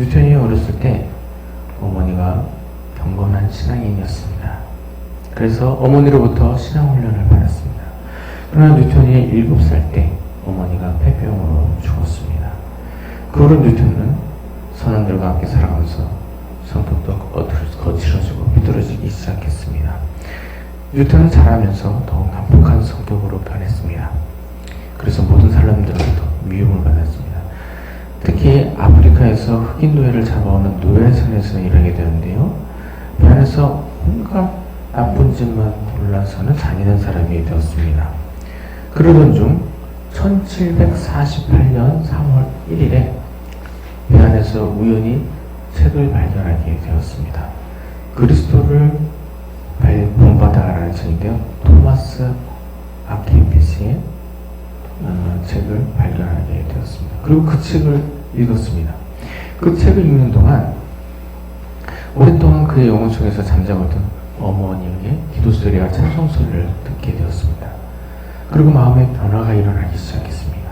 뉴턴이 어렸을 때 어머니가 경건한 신앙인이었습니다. 그래서 어머니로부터 신앙훈련을 받았습니다. 그러나 뉴턴이 7살 때 어머니가 폐병으로 죽었습니다. 그 후로 뉴턴은 선원들과 함께 살아가면서 성격도 거칠어지고 비뚤어지기 시작했습니다. 뉴턴은 자라면서 더욱 난폭한 성격으로 변했습니다. 그래서 모든 사람들로부터 미움을 받았습니다. 특히 아프리카에서 흑인 노예를 잡아오는 노예선에서 일하게 되는데요. 그 안에서 온갖 나쁜 짓만 골라서는 잔인한 사람이 되었습니다. 그러던 중 1748년 3월 1일에 배 안에서 우연히 책을 발견하게 되었습니다. 그리스도를 본받아라는 책인데요. 토마스 아키피스의 어, 책을 발견하게 되었습니다. 그리고 그 책을 읽었습니다. 그 책을 읽는 동안 오랫동안 그의 영혼 속에서 있던 어머니의 기도 소리와 찬송 소리를 듣게 되었습니다. 그리고 마음의 변화가 일어나기 시작했습니다.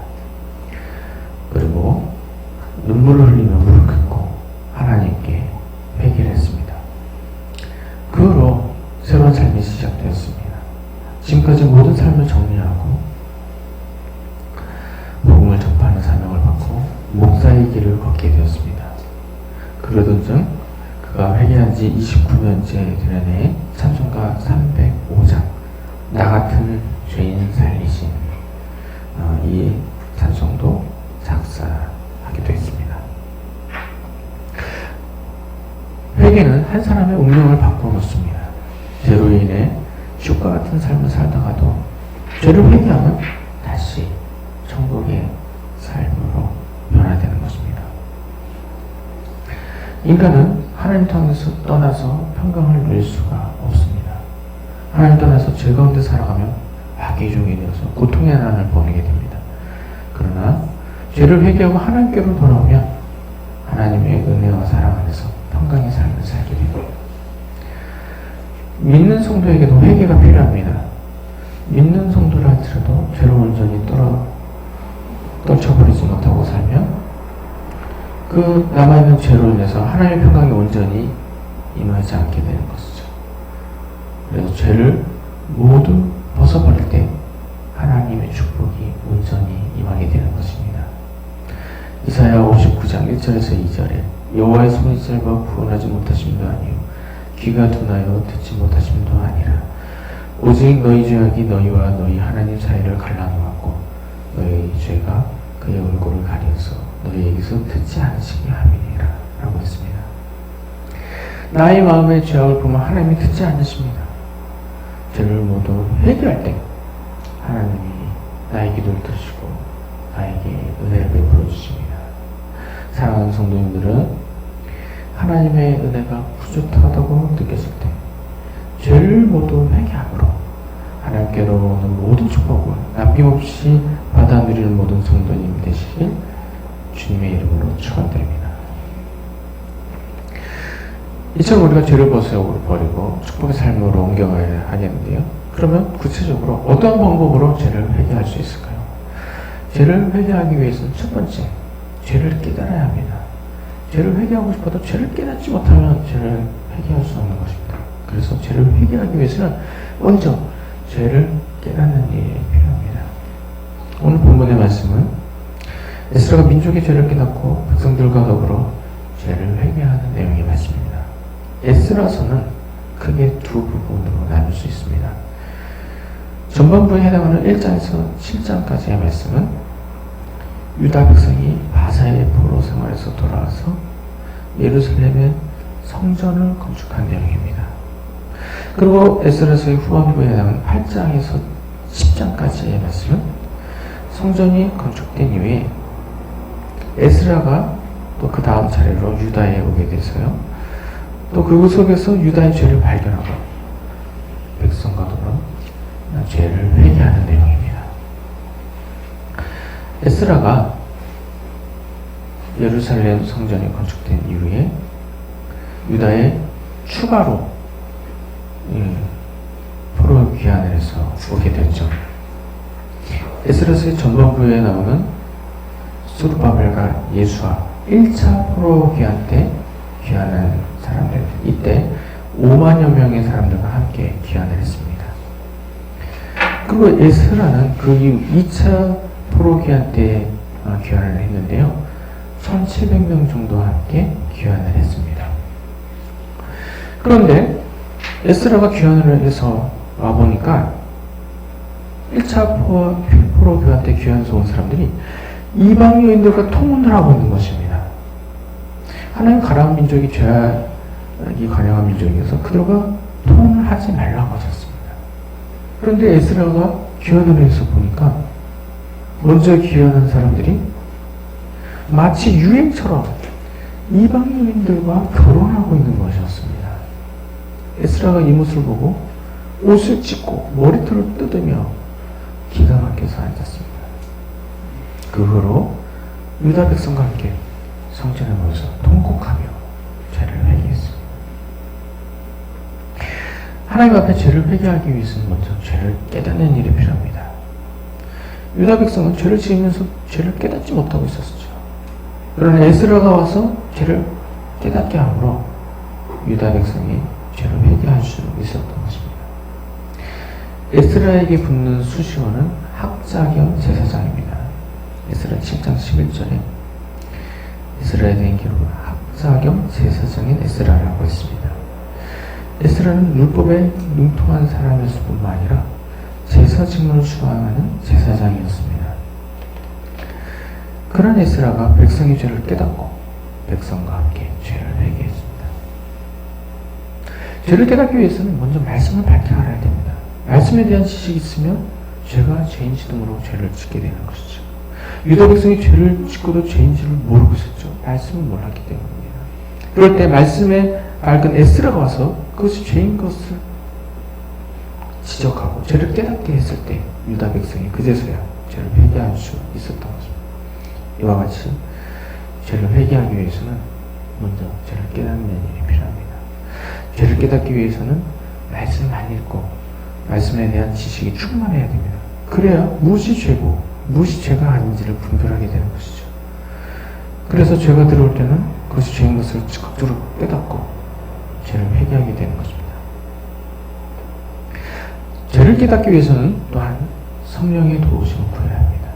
그리고 눈물을 흘리며 무릎 꿇고 하나님께 회개를 했습니다. 그 후로 새로운 삶이 시작되었습니다. 지금까지 모든 삶을 정리하고 걷게 되었습니다. 그러던 중 그가 회개한 지 29년째 되는 해에 찬송가 305장 나 같은 죄인 살리신 어, 이 찬송도 작사하기도 했습니다. 회개는 한 사람의 운명을 바꿔놓습니다. 죄로 인해 죽과 같은 삶을 살다가도 죄를 회개하면 다시 천국의 삶으로 변화되는 것입니다. 인간은 하나님 통해서 떠나서 평강을 누릴 수가 없습니다. 하나님 떠나서 죄 가운데 살아가면 악의 종이 되어서 고통의 난을 보내게 됩니다. 그러나 죄를 회개하고 하나님께로 돌아오면 하나님의 은혜와 사랑 안에서 평강의 삶을 살게 됩니다. 믿는 성도에게도 회개가 필요합니다. 믿는 성도라 할지라도 죄로 온전히 떨어, 떨쳐버리지 못하고 살면 그 남아있는 죄로 인해서 하나님의 평강이 온전히 임하지 않게 되는 것이죠. 그래서 죄를 모두 벗어버릴 때 하나님의 축복이 온전히 임하게 되는 것입니다. 이사야 59장 1절에서 2절에 여호와의 손이 짧아 구원하지 못하심도 아니요 귀가 둔하여 듣지 못하심도 아니라 오직 너희 죄악이 너희와 너희 하나님 사이를 갈라놓았고 너희 죄가 그의 얼굴을 가려서 너희에게서 듣지 않으시게 함이니라 라고 했습니다. 나의 마음의 죄악을 보면 하나님이 듣지 않으십니다. 죄를 모두 회개할 때 하나님이 나의 기도를 들으시고 나에게 은혜를 베풀어 주십니다. 사랑하는 성도님들은 하나님의 은혜가 부족하다고 느꼈을 때 죄를 모두 회개함으로 하나님께로 오는 모든 축복을 남김없이 받아 누리는 모든 성도님 되시길 주님의 이름으로 축원드립니다. 이처럼 우리가 죄를 벗어버리고 축복의 삶으로 옮겨가야 하겠는데요. 그러면 구체적으로 어떤 방법으로 죄를 회개할 수 있을까요? 죄를 회개하기 위해서는 첫 번째, 죄를 깨달아야 합니다. 죄를 회개하고 싶어도 죄를 깨닫지 못하면 죄를 회개할 수 없는 것입니다. 그래서 죄를 회개하기 위해서는 먼저 죄를 깨닫는 일이 필요합니다. 오늘 본문의 말씀은 에스라가 민족의 죄를 깨닫고 백성들과 더불어 죄를 회개하는 내용의 말씀입니다. 에스라서는 크게 두 부분으로 나눌 수 있습니다. 전반부에 해당하는 1장에서 7장까지의 말씀은 유다 백성이 바사의 포로 생활에서 돌아와서 예루살렘의 성전을 건축한 내용입니다. 그리고 에스라서의 후반부에 해당하는 8장에서 10장까지의 말씀은 성전이 건축된 이후에 에스라가 또 그 다음 차례로 유다에 오게 돼서요. 또 그곳 속에서 유다의 죄를 발견하고 백성과 더불어 죄를 회개하는 내용입니다. 에스라가 예루살렘 성전이 건축된 이후에 유다에 추가로 예, 포로 귀환을 해서 오게 됐죠. 에스라스의 전반부에 나오는 수르바벨과 예수와 1차 포로 귀환 때 귀환한 사람들 이때 5만여 명의 사람들과 함께 귀환을 했습니다. 그리고 에스라는 그 이후 2차 포로 귀환 때 어, 귀환을 했는데요. 1700명 정도와 함께 귀환을 했습니다. 그런데 에스라가 귀환을 해서 와보니까 1차 포, 포로 교환 때 귀환해서 온 사람들이 이방 여인들과 통혼을 하고 있는 것입니다. 하나님 가라운 민족이 죄악이 관영한 민족이어서 그들과 통혼을 하지 말라고 하셨습니다. 그런데 에스라가 귀환을 해서 보니까 먼저 귀환한 사람들이 마치 유행처럼 이방 여인들과 결혼하고 있는 것이었습니다. 에스라가 이 모습을 보고 옷을 찢고 머리털을 뜯으며 기가 막혀서 앉았습니다. 그 후로 유다 백성과 함께 성전에 모여서 통곡하며 죄를 회개했습니다. 하나님 앞에 죄를 회개하기 위해서는 먼저 죄를 깨닫는 일이 필요합니다. 유다 백성은 죄를 지으면서 죄를 깨닫지 못하고 있었죠. 그러나 에스라가 와서 죄를 깨닫게 함으로 유다 백성이 죄를 회개할 수 있었던 것입니다. 에스라에게 붙는 수식어는 학자 겸 제사장입니다. 에스라 7장 11절에 에스라에 대한 기록은 학자 겸 제사장인 에스라라고 했습니다. 에스라는 율법에 능통한 사람이었을 뿐만 아니라 제사 직무를 수행하는 제사장이었습니다. 그런 에스라가 백성의 죄를 깨닫고 백성과 함께 죄를 회개했습니다. 죄를 깨닫기 위해서는 먼저 말씀을 밝히 알아야 됩니다. 말씀에 대한 지식이 있으면 죄가 죄인지도 모르고 죄를 짓게 되는 것이죠. 유다 백성이 죄를 짓고도 죄인지를 모르고 있었죠. 말씀을 몰랐기 때문입니다. 그럴 때 말씀에 밝은 에스라가 와서 그것이 죄인 것을 지적하고 죄를 깨닫게 했을 때 유다 백성이 그제서야 죄를 회개할 수 있었던 것입니다. 이와 같이 죄를 회개하기 위해서는 먼저 죄를 깨닫는 일이 필요합니다. 죄를 깨닫기 위해서는 말씀을 많이 읽고 말씀에 대한 지식이 충만해야 됩니다. 그래야 무엇이 죄고 무엇이 죄가 아닌지를 분별하게 되는 것이죠. 그래서 죄가 들어올 때는 그것이 죄인 것을 즉각적으로 깨닫고 죄를 회개하게 되는 것입니다. 죄를 깨닫기 위해서는 또한 성령의 도우심을 구해야 합니다.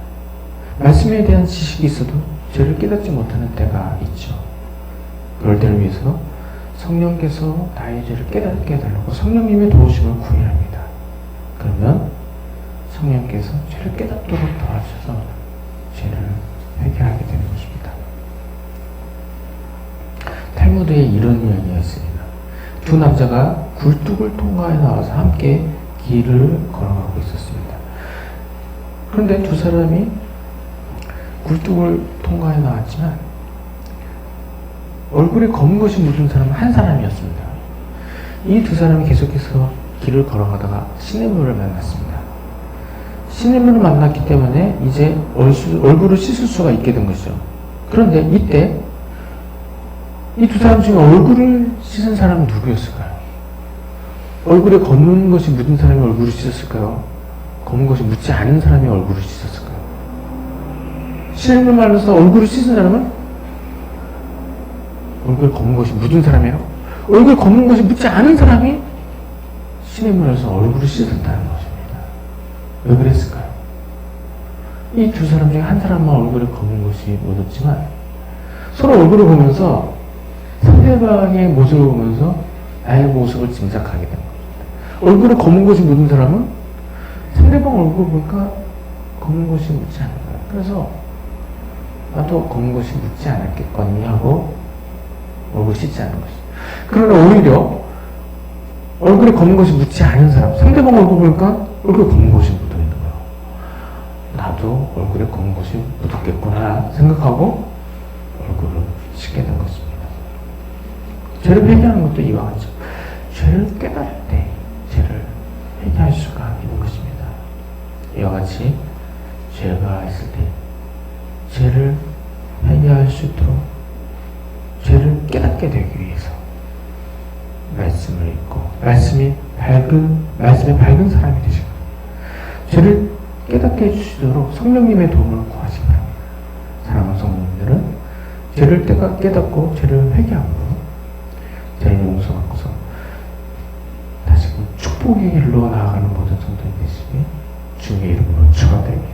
말씀에 대한 지식이 있어도 죄를 깨닫지 못하는 때가 있죠. 그럴 때를 위해서 성령께서 나의 죄를 깨닫게 해달라고 성령님의 도우심을 구해야 합니다. 그러면 성령께서 죄를 깨닫도록 도와주셔서 죄를 해결하게 되는 것입니다. 탈무드에 이런 이야기가 있습니다. 두 남자가 굴뚝을 통과해 나와서 함께 길을 걸어가고 있었습니다. 그런데 두 사람이 굴뚝을 통과해 나왔지만 얼굴에 검은 것이 묻은 사람은 한 사람이었습니다. 이 두 사람이 계속해서 길을 걸어가다가 시냇물을 만났습니다. 시냇물을 만났기 때문에 이제 얼굴을 씻을 수가 있게 된 것이죠. 그런데 이때 이 두 사람 중에 얼굴을 씻은 사람은 누구였을까요? 얼굴에 검은 것이 묻은 사람이 얼굴을 씻었을까요? 검은 것이 묻지 않은 사람이 얼굴을 씻었을까요? 시냇물 말로서 얼굴을 씻은 사람은 얼굴에 검은 것이 묻은 사람이에요. 얼굴에 검은 것이 묻지 않은 사람이 시냇물에서 얼굴을 씻었다는 것입니다. 왜 그랬을까요? 이 두 사람 중에 한 사람만 얼굴에 검은 것이 묻었지만 서로 얼굴을 보면서 상대방의 모습을 보면서 나의 모습을 짐작하게 된 겁니다. 얼굴에 검은 것이 묻은 사람은 상대방 얼굴 보니까 검은 것이 묻지 않은 거예요. 그래서 나도 검은 것이 묻지 않았겠거니 하고 얼굴 씻지 않은 것이. 그러나 오히려 얼굴에 검은 것이 묻지 않은 사람, 상대방 얼굴 보니까 얼굴에 검은 것이 묻어. 나도 얼굴에 검은 것이 묻었겠구나 생각하고 얼굴을 씻게 된 것입니다. 죄를 회개하는 것도 이와 같죠. 죄를 깨달을 때 죄를 회개할 수가 있는 것입니다. 이와 같이 죄가 있을 때 죄를 회개할 수 있도록 죄를 깨닫게 되기 위해서 말씀을 읽고 말씀이 밝은 말씀의 밝은 사람이 되시고 죄를 깨닫게 해주시도록 성령님의 도움을 구하시 바랍니다. 사랑하는 성도님들은 죄를 깨닫- 깨닫고 죄를 회개함으로 죄를 용서받고서 다시금 축복의 길로 나아가는 모든 성도님 되시기 주의 이름으로 축원드립니다.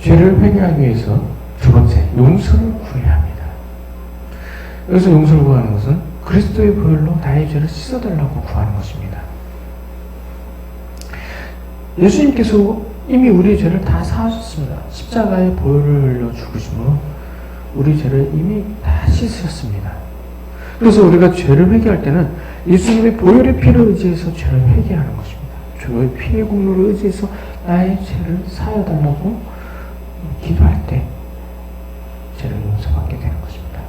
죄를 회개하기 위해서 두 번째 용서를 구해야 합니다. 여기서 용서를 구하는 것은 그리스도의 보혈로 나의 죄를 씻어달라고 구하는 것입니다. 예수님께서 이미 우리의 죄를 다 사하셨습니다. 십자가에 보혈을 흘려 죽으심으로 우리 죄를 이미 다 씻으셨습니다. 그래서 우리가 죄를 회개할 때는 예수님의 보혈의 피를 의지해서 죄를 회개하는 것입니다. 주의 피의 공로를 의지해서 나의 죄를 사여 달라고 기도할 때 죄를 용서받게 되는 것입니다.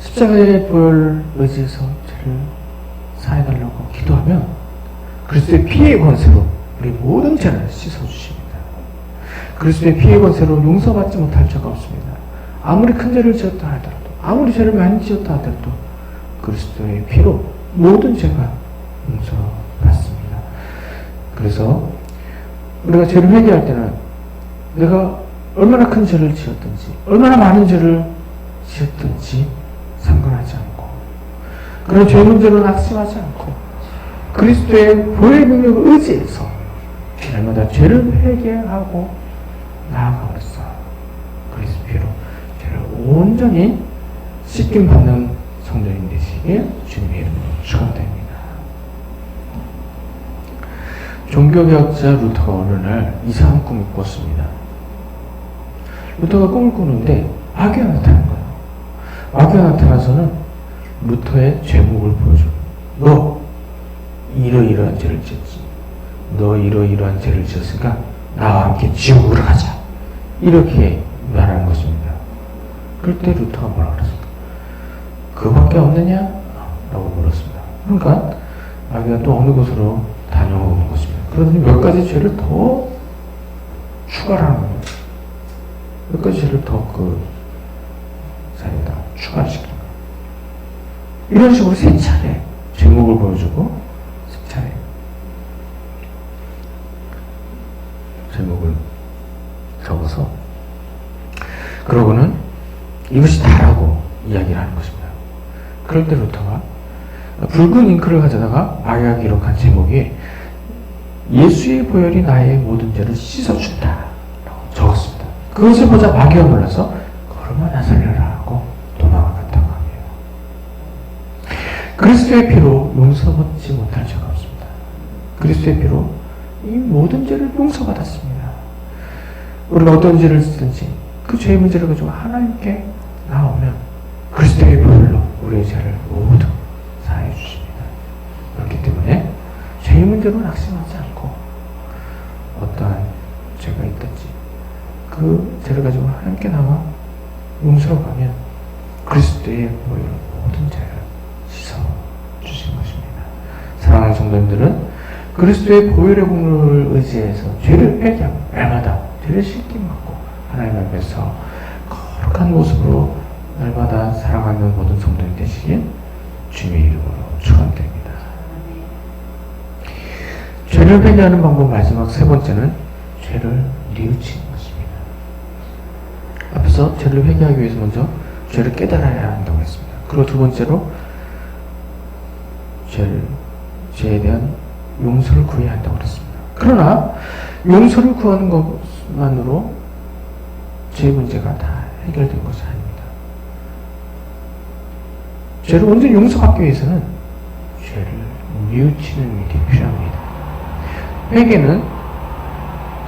십자가의 보혈을 의지해서 죄를 사여 달라고 기도하면 그리스도의 피의 권세로 우리 모든 죄를 씻어 주십니다. 그리스도의 피의 권세로 용서받지 못할 죄가 없습니다. 아무리 큰 죄를 지었다 하더라도 아무리 죄를 많이 지었다 하더라도 그리스도의 피로 모든 죄가 용서받습니다. 그래서 우리가 죄를 회개할 때는 내가 얼마나 큰 죄를 지었든지 얼마나 많은 죄를 지었든지 상관하지 않고 그런 죄 문제로 낙심하지 않고 그리스도의 보혈 능력을 의지해서 날마다 죄를 회개하고 나아감으로써 그리스도 피로 죄를 온전히 씻김 받는 성도님 되시길 주님의 이름으로 축원드립니다. 종교개혁자 루터가 어느 날 이상한 꿈을 꿨습니다. 루터가 꿈을 꾸는데 마귀가 나타난 거예요. 마귀가 나타나서는 루터의 제목을 보여줘요. 너 이러이러한 죄를 지었지. 너 이러이러한 죄를 지었으니까 나와 함께 지옥으로 가자. 이렇게 말하는 것입니다. 그럴 때 루터가 뭐라 그랬을까? 그밖에 없느냐? 라고 물었습니다. 그러니까 마귀가 또 어느 곳으로 다녀오는 것입니다. 그러더니 몇 가지 죄를 더 추가를 하는 거예요. 몇 가지 죄를 더그 사이에다 추가를 시키는 거예요. 이런 식으로 세 차례 제목을 보여주고 세 차례 제목을 적어서 그러고는 이것이 다라고 이야기를 하는 것입니다. 그럴 때 루터가 붉은 잉크를 가져다가 마귀가 기록한 제목이 예수의 보혈이 나의 모든 죄를 씻어준다 라고 적었습니다. 그것을 보자 마귀가 놀라서 걸음아 살려라 하고 도망을 갔다고 합니다. 그리스도의 피로 용서받지 못할 죄가 없습니다. 그리스도의 피로 이 모든 죄를 용서받았습니다. 우리가 어떤 죄를 짓든지 그 죄의 문제를 가지고 하나님께 나오면 그리스도의 보혈로 우리의 죄를 모두 사해 주십니다. 그렇기 때문에 죄의 문제로 낙심하지 않고 어떠한 죄가 있든지 그 죄를 가지고 하나님께 나와 용서로 가면 그리스도의 보혈로 모든 죄를 씻어 주신 것입니다. 사랑하는 성도님들은 그리스도의 보혈의 공로를 의지해서 죄를 회개하고 날마다 죄를 씻김 받고 하나님 앞에서 거룩한 모습으로 날마다 살아가는 모든 성도님 되시길 주님의 이름으로 축원드립니다. 죄를 회개하는 방법 마지막 세 번째는 죄를 뉘우치는 것입니다. 앞에서 죄를 회개하기 위해서 먼저 죄를 깨달아야 한다고 했습니다. 그리고 두 번째로 죄를 죄에 대한 용서를 구해야 한다고 그랬습니다. 그러나 용서를 구하는 것만으로 죄 문제가 다 해결된 것이 아닙니다. 죄를 온전히 용서받기 위해서는 죄를 뉘우치는 일이 필요합니다. 회개는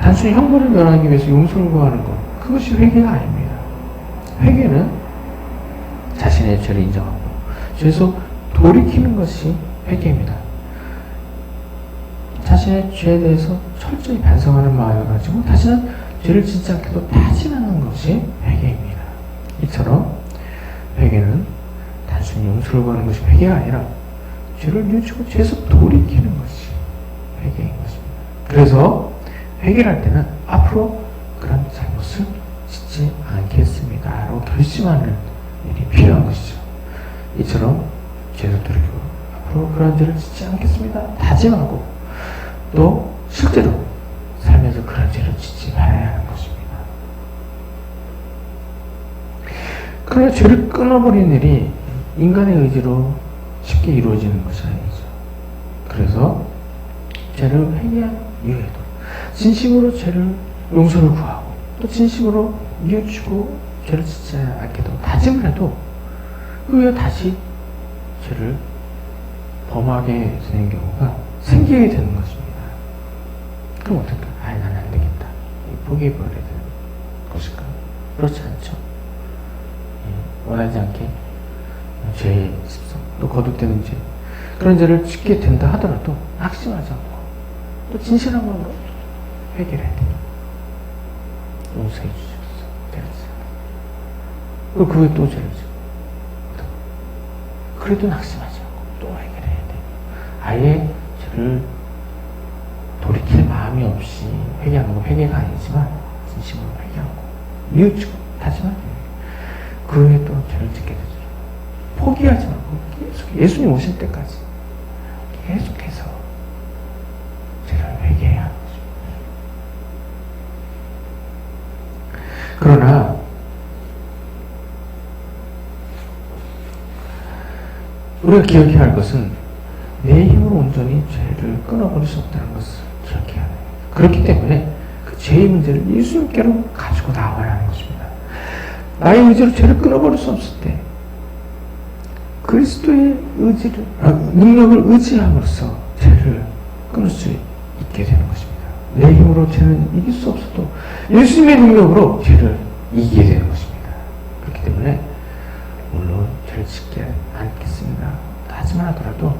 단순히 형벌을 면하기 위해서 용서를 구하는 것 그것이 회개가 아닙니다. 회개는 자신의 죄를 인정하고 죄에서 돌이키는 것이 회개입니다. 자신의 죄에 대해서 철저히 반성하는 마음을 가지고 다시는 죄를 짓지 않게도 다짐하는 것이 회개입니다. 이처럼 회개는 단순히 용서를 구하는 것이 회개가 아니라 죄를 뉘우치고 죄에서 돌이키는 것이 회개인 것입니다. 그래서 회개할 때는 앞으로 그런 잘못을 짓지 않겠습니다. 라고 결심하는 일이 필요한 것이죠. 이처럼 죄를 돌이고 앞으로 그런 죄를 짓지 않겠습니다. 다짐하고 또 실제로 살면서 그런 죄를 짓지 말아야 하는 것입니다. 그러나 죄를 끊어버리는 일이 인간의 의지로 쉽게 이루어지는 것이 아니죠. 그래서 죄를 회개한 이후에도 진심으로 죄를 용서를 구하고 또 진심으로 뉘우치고 죄를 짓지 않게도 다짐을 해도 그 후에 다시 죄를 범하게 되는 경우가 생기게 되는 것입니다. 그럼 어떨까? 아, 나는 안 되겠다. 포기해버려야 되는 것일까? 그렇지 않죠. 예, 원하지 않게 죄의 습성, 또 거듭되는 죄, 그런 죄를 짓게 된다 하더라도 낙심하지 않고 또 진실한 마음으로 회개를 해야 돼요. 용서해 주십시오. 그랬어요. 그리고 그 후에 또 죄를 지고 그래도 낙심하지 않고 또 회개를 해야 돼요. 아예 죄를 돌이킬 마음이 없이 회개하는 건 회개가 아니지만 진심으로 회개하고 다짐하는 거예요. 그 후에 또 죄를 짓게 되죠. 포기하지 말고 계속 예수님 오실 때까지 계속해서 죄를 회개해야 하는 거죠. 그러나 우리가 기억해야 할 것은 내 힘으로 온전히 죄를 끊어버릴 수 없다는 것을. 그렇기 때문에 그 죄의 문제를 예수님께로 가지고 나와야 하는 것입니다. 나의 의지로 죄를 끊어버릴 수 없을 때 그리스도의 의지를 아, 능력을 의지함으로써 죄를 끊을 수 있게 되는 것입니다. 내 힘으로 죄는 이길 수 없어도 예수님의 능력으로 죄를 이기게 되는 것입니다. 그렇기 때문에 물론 죄를 짓지 않겠습니다. 하지만 하더라도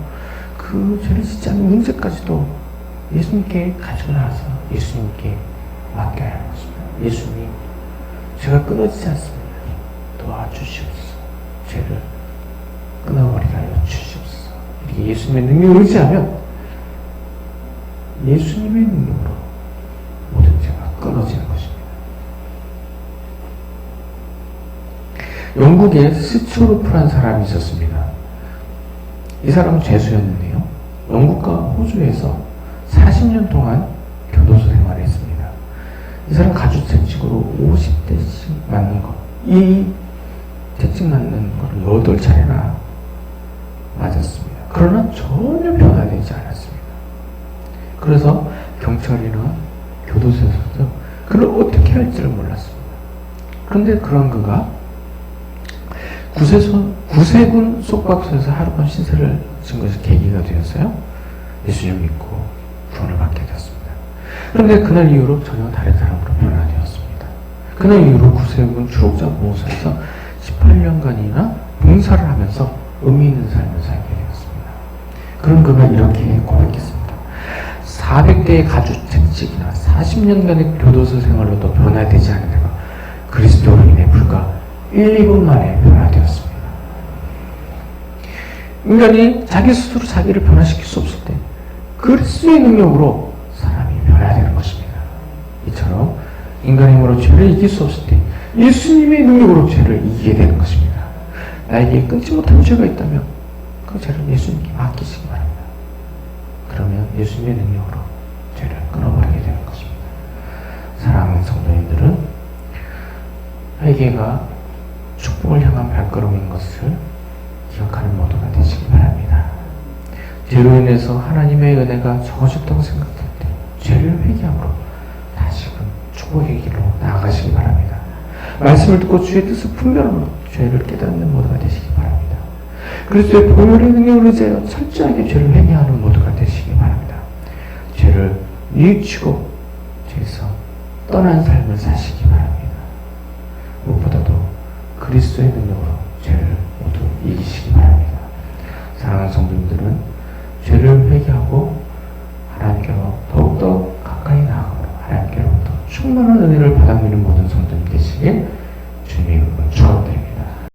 그 죄를 짓지 않는 문제까지도 예수님께 가지고 나와서 예수님께 맡겨야 하는 것입니다. 예수님, 제가 끊어지지 않습니다. 도와주시옵소서. 죄를 끊어버리게 하여 주시옵소서. 이렇게 예수님의 능력을 의지하면 예수님의 능력으로 모든 죄가 끊어지는 것입니다. 영국에 스초르프란 사람이 있었습니다. 이 사람은 죄수였는데요. 영국과 호주에서 40년 동안 교도소 생활을 했습니다. 이 사람 가주채찍으로 50대씩 맞는 것. 이 채찍 맞는 거를 8차례나 맞았습니다. 그러나 전혀 변화되지 않았습니다. 그래서 경찰이나 교도소에서도 그를 어떻게 할지를 몰랐습니다. 그런데 그런 그가 구세소, 구세군 속박소에서 하룻밤 신세를 진 것이 계기가 되었어요. 예수님 믿고 구원을 받게 되었습니다. 그런데 그날 이후로 전혀 다른 사람으로 변화되었습니다. 그날 이후로 구세군 추록자 보호소에서 18년간이나 봉사를 하면서 의미 있는 삶을 살게 되었습니다. 그런 그가 이렇게 고백했습니다. 400대의 가주택직이나 40년간의 교도소 생활로도 변화되지 않은 내가 그리스도로 인해 불과 1, 2분 만에 변화되었습니다. 인간이 자기 스스로 자기를 변화시킬 수 없을 때 그리스도의 능력으로 사람이 변화되는 것입니다. 이처럼 인간의 힘으로 죄를 이길 수 없을 때 예수님의 능력으로 죄를 이기게 되는 것입니다. 나에게 끊지 못한 죄가 있다면 그 죄를 예수님께 맡기시기 바랍니다. 그러면 예수님의 능력으로 죄를 끊어버리게 되는 것입니다. 사랑하는 성도님들은 회개가 축복을 향한 발걸음인 것을 기억하는 모두가 되시기 바랍니다. 죄로 인해서 하나님의 은혜가 적어졌다고 생각할 때 죄를 회개함으로 다시금 축복의 길로 나아가시기 바랍니다. 말씀을 듣고 주의 뜻을 분별함으로 죄를 깨닫는 모두가 되시기 바랍니다. 그리스도의 보혈의 능력을 의지하여 철저하게 죄를 회개하는 모두가 되시기 바랍니다. 죄를 뉘우치고 죄에서 떠난 삶을 사시기 바랍니다. 무엇보다도 그리스도의 능력으로 죄를 모두 이기시기 바랍니다. 사랑하는 성도님들은 죄를 회개하고 하나님께로 더욱더 가까이 나아가므로 하나님께로부터 충만한 은혜를 받아들이는 모든 성도님 되시길